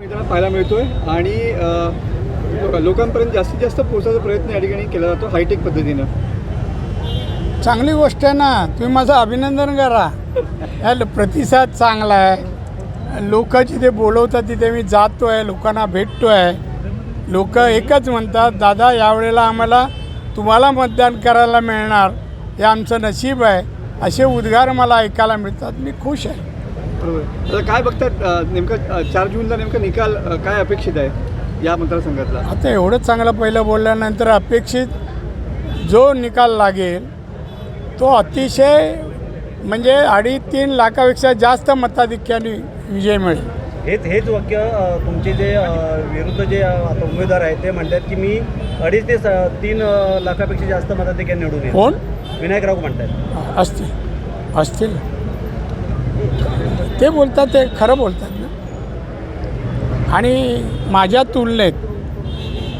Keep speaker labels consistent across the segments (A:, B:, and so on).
A: मित्रांनो पाहायला मिळतोय. आणि लोकांपर्यंत जास्तीत जास्त पोहोचायचा प्रयत्न या ठिकाणी केला जातो हायटेक पद्धतीनं.
B: चांगली गोष्ट आहे ना तुम्ही माझं अभिनंदन करा. या ल- प्रतिसाद चांगला आहे. लोक जिथे बोलवतात तिथे मी जातो आहे लोकांना भेटतो आहे लोक एकच म्हणतात दादा यावेळेला आम्हाला तुम्हाला मतदान करायला मिळणार. हे आमचं नशीब आहे. असे उद्गार मला ऐकायला मिळतात. मी खुश आहे.
A: आता काय बघतात नेमकं चार जूनला नेमका निकाल काय अपेक्षित आहे या मतदारसंघातला?
B: आता एवढं चांगलं पहिलं बोलल्यानंतर अपेक्षित जो निकाल लागेल तो अतिशय म्हणजे अडीच तीन लाखापेक्षा जास्त मताधिक्याने विजय मिळेल.
C: हेच हेच वाक्य तुमचे जे विरुद्ध जे आता उमेदवार आहेत ते म्हणतात की मी अडीच ते स- तीन लाखापेक्षा जास्त मताधिक्यात निवडून
B: कोण?
C: विनायक राऊत म्हणतात
B: असतील. असतील. ते बोलतात ते खरं बोलतात ना. आणि माझ्या तुलनेत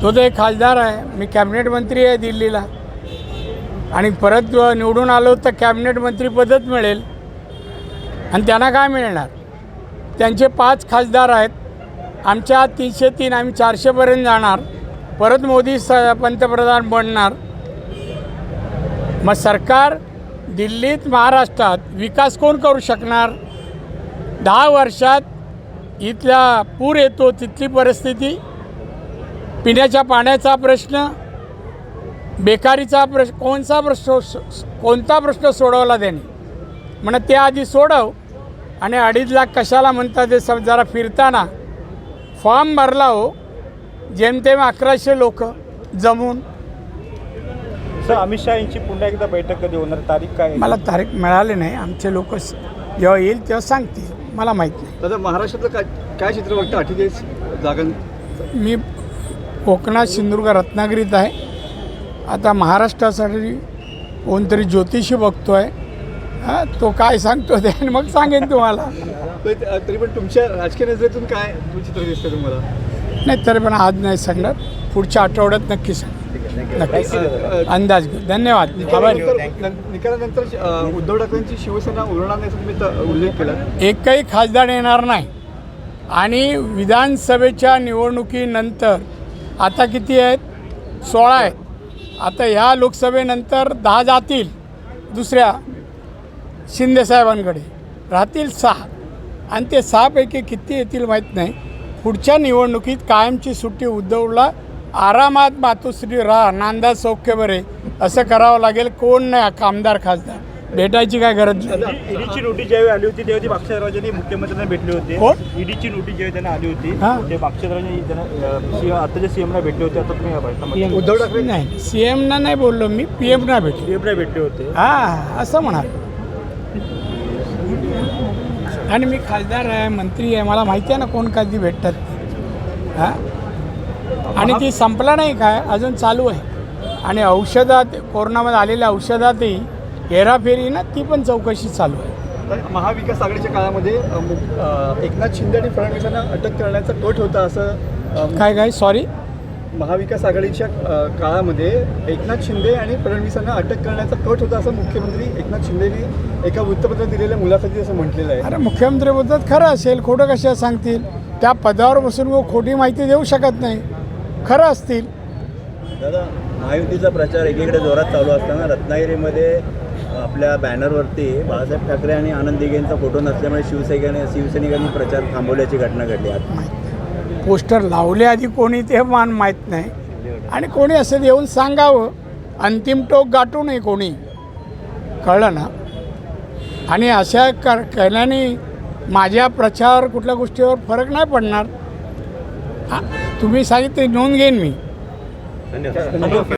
B: तो तर एक खासदार आहे मी कॅबिनेट मंत्री आहे दिल्लीला. आणि परत निवडून आलो तर कॅबिनेट मंत्रीपदच मिळेल. आणि त्यांना काय मिळणार? त्यांचे पाच खासदार आहेत. आमच्या तीनशे तीन आम्ही चारशेपर्यंत जाणार. परत मोदी स पंतप्रधान बनणार. मग सरकार दिल्लीत महाराष्ट्रात विकास कोण करू शकणार? दहा वर्षात इथला पूर येतो तिथली परिस्थिती पिण्याच्या पाण्याचा प्रश्न बेकारीचा प्रश्न कोणता प्रश्न कोणता प्रश्न सोडवला त्याने? म्हणा ते आधी सोडव आणि अडीच लाख कशाला म्हणतात ते सम जरा फिरताना फॉर्म भरला हो जेमतेम अकराशे लोक जमून.
D: सर अमित शहा यांची पुन्हा एकदा बैठक कधी होणार? तारीख काय?
B: मला तारीख मिळाली नाही. आमचे लोक जेव्हा येईल तेव्हा सांगतील. मला माहीत नाही.
A: दादा महाराष्ट्रातलं काय काय चित्र बघतं? अठ्ठेचाळीस जागां
B: मी कोकणात सिंधुदुर्ग रत्नागिरीत आहे. आता महाराष्ट्रासाठी कोणतरी ज्योतिषी बघतो आहे हां तो काय सांगतो ते आणि मग सांगेन तुम्हाला.
A: तरी पण तुमच्या राजकीय नजरेतून काय चित्र दिसतं तुम्हाला?
B: नाही तरी पण आज नाही सांगणार. पुढच्या आठवड्यात नक्की सांग नक्की
A: अ,
B: अंदाज घेऊ. धन्यवाद. आभारी
A: निकालानंतर नं- निकालानंतर अ, उद्धव ठाकरेंची शिवसेना उरणार नाही असं तुम्ही त- उल्लेख केला.
B: एकही खासदार येणार नाही. आणि विधानसभेच्या निवडणुकीनंतर आता किती आहेत? सोळा आहेत. आता ह्या लोकसभेनंतर दहा जातील दुसऱ्या शिंदेसाहेबांकडे राहतील सहा. आणि ते सहापैकी किती येतील माहीत नाही. पुढच्या निवडणुकीत कायमची सुट्टी उद्धवला आरामात मातोश्री राहा नांदा सौख्य बरे. असं करावं लागेल कोण नाही कामदार खासदार. भेटायची काय गरज नाही.
D: ईडीची नोटीस ज्यावेळी आली होती तेव्हा दरवाजाने मुख्यमंत्र्यांना भेटले होते.
B: कोण?
D: ईडीची नोटीस ज्यावेळी त्यांना आली होती
B: हा.
D: ते दरवाजाने त्यांना सीएम आताच्या सीएमला भेटले होते आता तुम्ही
A: उद्धव ठाकरे
B: नाही सी एमना नाही बोललो मी पी एमना भेटलो.
D: सीएमला भेटले होते.
B: हा असं म्हणाल. आणि मी खासदार आहे मंत्री आहे मला माहिती आहे ना कोण कधी भेटतात. हा? आणि ती संपला नाही काय अजून चालू आहे. आणि औषधात कोरोनामध्ये आलेल्या औषधातही हेराफेरी ना ती पण चौकशी चालू आहे.
A: तर महाविकास आघाडीच्या काळामध्ये एकनाथ शिंदे आणि फडणवीसांना अटक करण्याचा कट होता असं
B: काय काय? सॉरी
A: महाविकास आघाडीच्या काळामध्ये एकनाथ शिंदे आणि फडणवीसांना अटक करण्याचा कट होता असं मुख्यमंत्री एकनाथ शिंदेने एका वृत्तपत्रात दिलेल्या मुलाखतीत असं म्हटलेलं आहे.
B: अरे मुख्यमंत्री बोलतात खरं असेल खोटं कशा सांगतील? त्या पदावर बसून वो खोटी माहिती देऊ शकत नाही. खरं असतील.
E: दादा महायुतीचा प्रचार एकीकडे जोरात चालू असताना रत्नागिरीमध्ये आपल्या बॅनरवरती बाळासाहेब ठाकरे आणि आनंद दिघेंचा फोटो नसल्यामुळे शिवसैनिकांनी शिवसैनिकांनी प्रचार थांबवल्याची घटना घडली आज.
B: पोस्टर लावले आधी कोणी ते मान माहीत नाही. आणि कोणी असं येऊन सांगावं अंतिम टोक गाठू नये कोणी. कळलं ना? आणि अशा कर केल्याने माझ्या प्रचार कुठल्या गोष्टीवर फरक नाही पडणार. हा, तुम्ही सांगितले नोंद घेईन मी.
C: धन्यवाद.